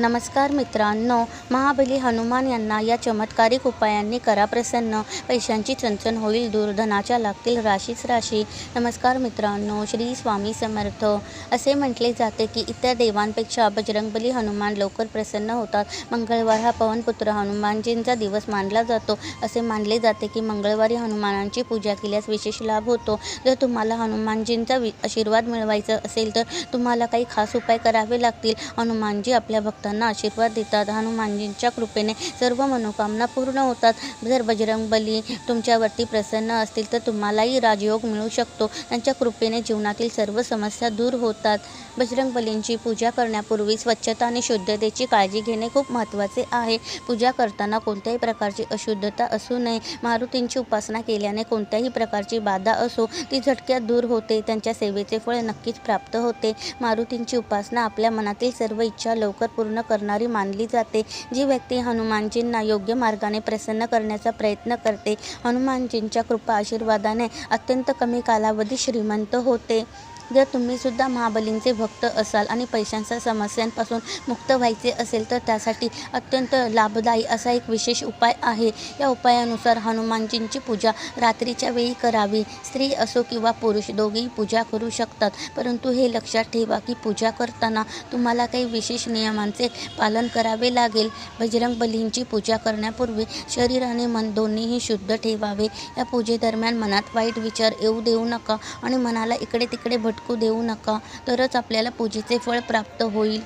नमस्कार मित्रांनो महाबली हनुमान यांना या चमत्कारिक उपायांनी करा प्रसन्न. पैशांची चणचण होईल दूर धनाच्या लागतील राशीच राशी. नमस्कार मित्रांनो श्री स्वामी समर्थ. असे म्हटले जाते की इतर देवांपेक्षा बजरंगबली हनुमान लवकर प्रसन्न होतात. मंगळवार हा पवनपुत्र हनुमानजींचा दिवस मानला जातो. असे मानले जाते की मंगळवारी हनुमानांची पूजा केल्यास विशेष लाभ होतो. जर तुम्हाला हनुमानजींचा वि आशीर्वाद मिळवायचा असेल तर तुम्हाला काही खास उपाय करावे लागतील. हनुमानजी आपल्या भक्तांना आशीर्वाद देतात. हनुमानजींच्या कृपेने सर्व मनोकामना पूर्ण होतात. जर बजरंगबली तुमच्यावरती प्रसन्न असतील तर तुम्हालाही राजयोग मिळू शकतो. त्यांच्या कृपेने जीवनातील सर्व समस्या दूर होतात. बजरंगबलींची पूजा करण्यापूर्वी स्वच्छता आणि शुद्धतेची काळजी घेणे खूप महत्त्वाचे आहे. पूजा करताना कोणत्याही प्रकारची अशुद्धता असू नये. मारुतींची उपासना केल्याने कोणत्याही प्रकारची बाधा असो ती झटक्यात दूर होते. त्यांच्या सेवेचे फळ नक्कीच प्राप्त होते. मारुतींची उपासना आपल्या मनातील सर्व इच्छा लवकर पूर्ण करणारी मानली जाते. जी व्यक्ती हनुमानजींना योग्य मार्गाने प्रसन्न करण्याचा प्रयत्न करते हनुमानजींच्या कृपा आशीर्वादाने अत्यंत कमी कालावधी श्रीमंत होते. जर तुम्ही सुद्धा महाबलींचे भक्त असाल आणि पैशांच्या समस्यांपासून मुक्त व्हायचे असेल तर त्यासाठी अत्यंत लाभदायी असा एक विशेष उपाय आहे. या उपायानुसार हनुमानजींची पूजा रात्रीच्या वेळी करावी. स्त्री असो किंवा पुरुष दोघेही पूजा करू शकतात. परंतु हे लक्षात ठेवा की पूजा करताना तुम्हाला काही विशेष नियमांचे पालन करावे लागेल. बजरंग बलींची पूजा करण्यापूर्वी शरीर आणि मन दोन्हीही शुद्ध ठेवावे. या पूजेदरम्यान मनात वाईट विचार येऊ देऊ नका आणि मनाला इकडे तिकडे भट भटकू देऊ नका. तरच आपल्याला पूजेचे फळ प्राप्त होईल.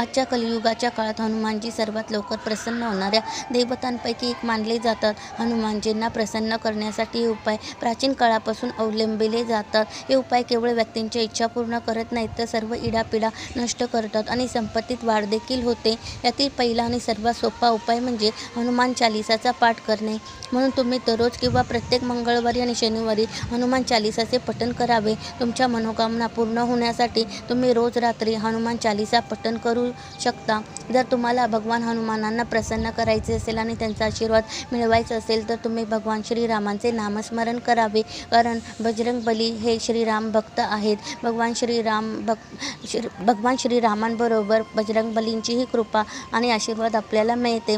आजच्या कलियुगाच्या काळात हनुमानजी सर्वात लवकर प्रसन्न होणाऱ्या देवतांपैकी एक मानले जातात. हनुमानजींना प्रसन्न करण्यासाठी हे उपाय प्राचीन काळापासून अवलंबिले जातात. हे उपाय केवळ व्यक्तींच्या इच्छा पूर्ण करत नाहीत तर सर्व इडापिडा नष्ट करतात आणि संपत्तीत वाढ देखील होते. यातील पहिला आणि सर्वात सोपा उपाय म्हणजे हनुमान चालिसाचा पाठ करणे. म्हणून तुम्ही दररोज किंवा प्रत्येक मंगळवारी आणि शनिवारी हनुमान चालिसाचे पठण करावे. तुमच्या मनोकामना पूर्ण होण्यासाठी तुम्ही रोज रात्री हनुमान चालिसा पठण करू शकता. जर तुम्हाला भगवान हनुमानांना प्रसन्न करायचे असेल आणि त्यांचा आशीर्वाद मिळवायचा असेल तर तुम्ही भगवान श्रीरामांचे नामस्मरण करावे. कारण बजरंग बली हे श्रीराम भक्त आहेत. भगवान श्रीराम भक् श्री भगवान श्रीरामांबरोबर बजरंग बलींचीही कृपा आणि आशीर्वाद आपल्याला मिळते.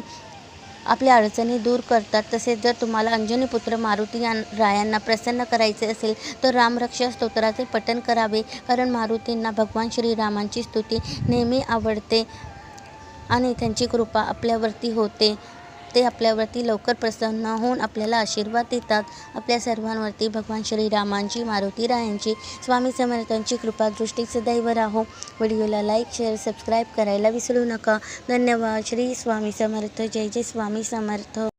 आपल्या अडचणी दूर करतात. तसेच जर तुम्हाला अंजनीपुत्र मारुती यां रायांना प्रसन्न करायचे असेल तर रामरक्षा स्तोत्राचे पठण करावे. कारण मारुतींना भगवान श्रीरामांची स्तुती नेहमी आवडते आणि त्यांची कृपा आपल्यावरती होते. ते आपल्यावरती लवकर प्रसन्न होऊन आपल्याला आशीर्वाद देतात. आपल्या सर्वांवरती भगवान श्रीरामांची मारुती रायांची स्वामी समर्थांची कृपा दृष्टी सदैव राहो. व्हिडिओला लाईक शेअर सबस्क्राईब करायला विसरू नका. धन्यवाद. श्री स्वामी समर्थ. जय जय स्वामी समर्थ.